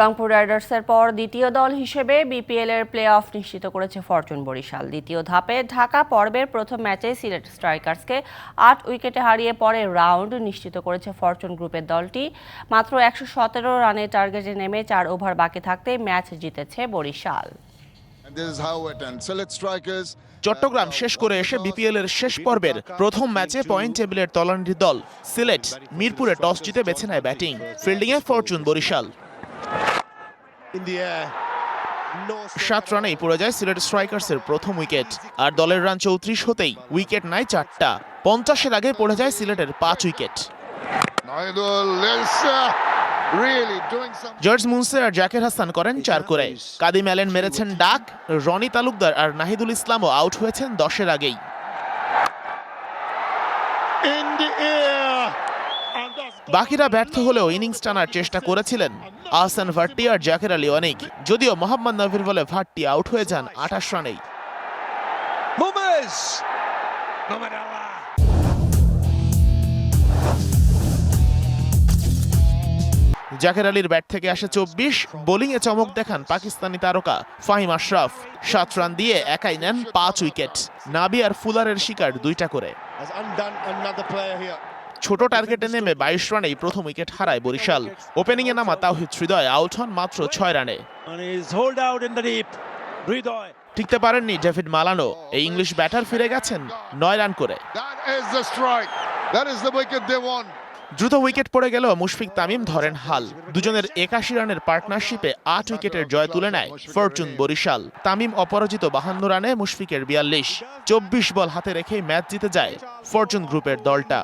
রংপুর রাইডার্সের পর দ্বিতীয় দল হিসেবে বিপিএল এর প্লে অফ নিশ্চিত করেছে ফরচুন বরিশাল। দ্বিতীয় ধাপে ঢাকা পর্বের প্রথম ম্যাচে সিলেট স্ট্রাইকার্সকে আট উইকেটে হারিয়ে পরে রাউন্ড নিশ্চিত করেছে ফরচুন গ্রুপের দলটি। মাত্র একশো সতেরো রানের টার্গেটে নেমে চার ওভার বাকি থাকতেই ম্যাচ জিতেছে বরিশাল। Strikers. চট্টগ্রাম শেষ করে এসে বিপিএল এর শেষ পর্বের প্রথম ম্যাচে পয়েন্ট টেবিলের তলানির দল সিলেট মিরপুরে টস জিতে বেছে নেয় ব্যাটিং। ফিল্ডিংয়ে ফরচুন বরিশাল। সাত রানেই পড়ে যায় সিলেট স্ট্রাইকার্সের প্রথম উইকেট। আর দলের রান চৌত্রিশ হতেই উইকেট নাই চারটা। পঞ্চাশের আগে পড়ে যায় সিলেটের পাঁচ উইকেট. জর্জ মুনসে আর জাকের হাসান করেন চার করে। কাদিম অ্যালেন মেরেছেন ডাক। রনি তালুকদার আর নাহিদুল ইসলামও আউট হয়েছেন দশের আগেই। বাকিরা ব্যর্থ হলেও ইনিংস টানার চেষ্টা করেছিলেন। আহসান ভাট্টি আর জাকের আলী অনেক। যদিও মোহাম্মদ নবির বলে ভাট্টি আউট হয়ে যান আঠাশ রানেই. জাকের আলীর ব্যাট থেকে আসে চব্বিশ বোলিংয়ে চমক দেখান পাকিস্তানি তারকা ফাহিম আশরাফ। সাত রান দিয়ে একাই নেন পাঁচ উইকেট। নাবি আর ফুলারের শিকার দুইটা করে। ছোট টার্গেটে নেমে বাইশ রানেই প্রথম উইকেট হারায় বরিশাল। ওপেনিংয়ে নামা তাওহিদ হৃদয় আউট হন মাত্র ছয় রানে. টিকতে পারেননি ডেভিড মালানো। এই ইংলিশ ব্যাটার ফিরে গেছেন নয় রান করে। দ্রুত উইকেট পড়ে গেল মুশফিক তামিম ধরেন হাল। দুজনের একাশি রানের পার্টনারশিপে আট উইকেটের জয় তুলে নেয় ফরচুন বরিশাল। তামিম অপরাজিত বাহান্ন রানে মুশফিকের বিয়াল্লিশ। চব্বিশ বল হাতে রেখেই ম্যাচ জিতে যায় ফরচুন গ্রুপের দলটা.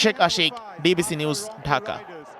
Sheikh Ashik DBC news Dhaka.